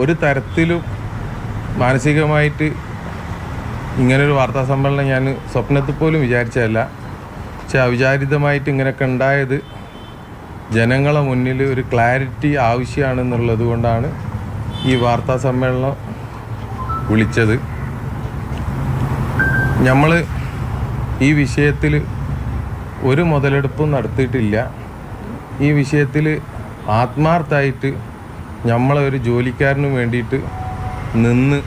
ഒരു തരത്തിലും മാനസികമായിട്ട് ഇങ്ങനൊരു വാർത്താ സമ്മേളനം ഞാൻ സ്വപ്നത്തിൽ പോലും വിചാരിച്ചതല്ല. പക്ഷെ അവിചാരിതമായിട്ട് ഇങ്ങനെയൊക്കെ ഉണ്ടായത് ജനങ്ങളെ മുന്നിൽ ഒരു ക്ലാരിറ്റി ആവശ്യമാണെന്നുള്ളത് കൊണ്ടാണ് ഈ വാർത്താ സമ്മേളനം വിളിച്ചത്. നമ്മൾ ഈ വിഷയത്തിൽ ഒരു മുതലെടുപ്പും നടത്തിയിട്ടില്ല. ഈ വിഷയത്തിൽ ആത്മാർത്ഥമായിട്ട് നമ്മളെ ഒരു ജോലിക്കാരന് വേണ്ടിയിട്ട് നിന്ന്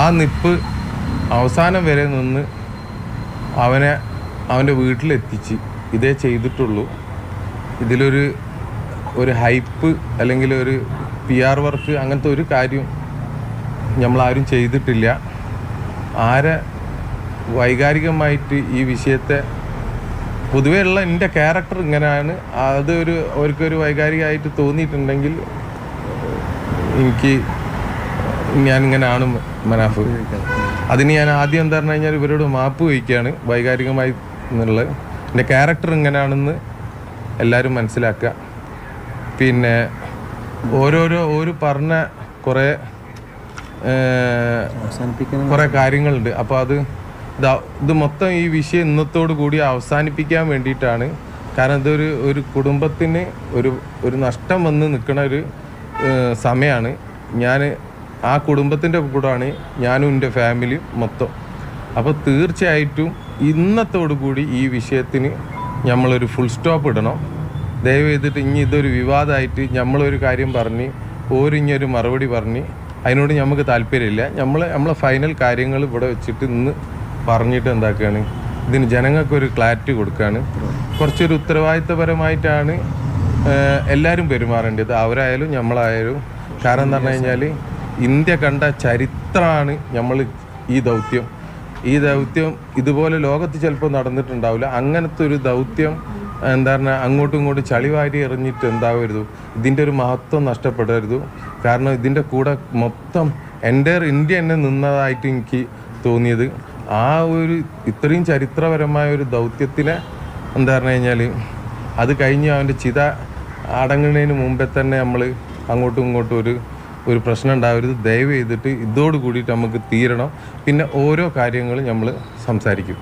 ആ നിപ്പ് അവസാനം വരെ നിന്ന് അവനെ അവന്റെ വീട്ടിലെത്തിച്ച് ഇതേ ചെയ്തിട്ടുള്ളൂ. ഇതിലൊരു ഒരു ഹൈപ്പ് അല്ലെങ്കിൽ ഒരു പി ആർ വർക്ക് അങ്ങനത്തെ ഒരു കാര്യം നമ്മളാരും ചെയ്തിട്ടില്ല. ആരെ വൈകാരികമായിട്ട് ഈ വിഷയത്തെ പൊതുവേ ഉള്ള എന്റെ ക്യാരക്ടർ ഇങ്ങനെയാണ്. അത് ഒരു അവർക്കൊരു വൈകാരികമായിട്ട് തോന്നിയിട്ടുണ്ടെങ്കിൽ എനിക്ക് ഞാൻ ഇങ്ങനെയാണ് മനാഫ്. അതിന് ഞാൻ ആദ്യം എന്താ പറഞ്ഞു കഴിഞ്ഞാൽ ഇവരോട് മാപ്പ് വയ്ക്കുകയാണ് വൈകാരികമായി എന്നുള്ളത് എന്റെ ക്യാരക്ടർ ഇങ്ങനെയാണെന്ന് എല്ലാവരും മനസ്സിലാക്കുക. പിന്നെ ഓരോരോ ഓരോ പറഞ്ഞ കുറേ കുറേ കാര്യങ്ങളുണ്ട്. അപ്പോൾ അത് ഇതാ- മൊത്തം ഈ വിഷയം ഇന്നത്തോടു കൂടി അവസാനിപ്പിക്കാൻ വേണ്ടിയിട്ടാണ്. കാരണം ഇതൊരു ഒരു കുടുംബത്തിന് ഒരു ഒരു നഷ്ടം വന്ന് നിൽക്കുന്ന ഒരു സമയമാണ് ഞാൻ ആ കുടുംബത്തിന്റെ കൂടാണ് ഞാനും എന്റെ ഫാമിലി മൊത്തം. അപ്പോൾ തീർച്ചയായിട്ടും ഇന്നത്തോടു കൂടി ഈ വിഷയത്തിന് നമ്മളൊരു ഫുൾ സ്റ്റോപ്പ് ഇടണം. ദയവ് ചെയ്തിട്ട് ഇനി ഇതൊരു വിവാദമായിട്ട് നമ്മളൊരു കാര്യം പറഞ്ഞ് ഓരിഞ്ഞൊരു മറുപടി പറഞ്ഞ് അതിനോട് നമുക്ക് താല്പര്യമില്ല. നമ്മൾ നമ്മളെ ഫൈനൽ കാര്യങ്ങൾ ഇവിടെ വെച്ചിട്ട് ഇന്ന് പറഞ്ഞിട്ട് എന്താക്കുകയാണ് ഇതിന് ജനങ്ങൾക്കൊരു ക്ലാരിറ്റി കൊടുക്കുകയാണ് കുറച്ചൊരു ഉത്തരവാദിത്തപരമായിട്ടാണ് എല്ലാവരും പെരുമാറേണ്ടത്. അവരായാലും നമ്മളായാലും കാരണം എന്ന് പറഞ്ഞു കഴിഞ്ഞാൽ ഇന്ത്യ കണ്ട ചരിത്രമാണ് നമ്മൾ ഈ ദൗത്യം. ഈ ദൗത്യം ഇതുപോലെ ലോകത്ത് ചിലപ്പോൾ നടന്നിട്ടുണ്ടാവില്ല. അങ്ങനത്തെ ഒരു ദൗത്യം എന്താ പറഞ്ഞാൽ അങ്ങോട്ടും ഇങ്ങോട്ടും ചളിവാരി എറിഞ്ഞിട്ട് എന്താവരുത്? ഇതിന്റെ ഒരു മഹത്വം നഷ്ടപ്പെടരുത്. കാരണം ഇതിന്റെ കൂടെ മൊത്തം എന്റെ ഇന്ത്യ തന്നെ നിന്നതായിട്ട് എനിക്ക് തോന്നിയത്. ആ ഒരു ഇത്രയും ചരിത്രപരമായ ഒരു ദൗത്യത്തിലെ എന്താ പറഞ്ഞു കഴിഞ്ഞാൽ അത് കഴിഞ്ഞ് അവന്റെ ചിത അടങ്ങുന്നതിന് മുമ്പേ തന്നെ നമ്മൾ അങ്ങോട്ടും ഇങ്ങോട്ടും ഒരു ഒരു പ്രശ്നം ഉണ്ടാവരുത്. ദയവ് ചെയ്തിട്ട് ഇതോട് കൂടിയിട്ട് നമുക്ക് തീരണം. പിന്നെ ഓരോ കാര്യങ്ങളും നമ്മൾ സംസാരിക്കും.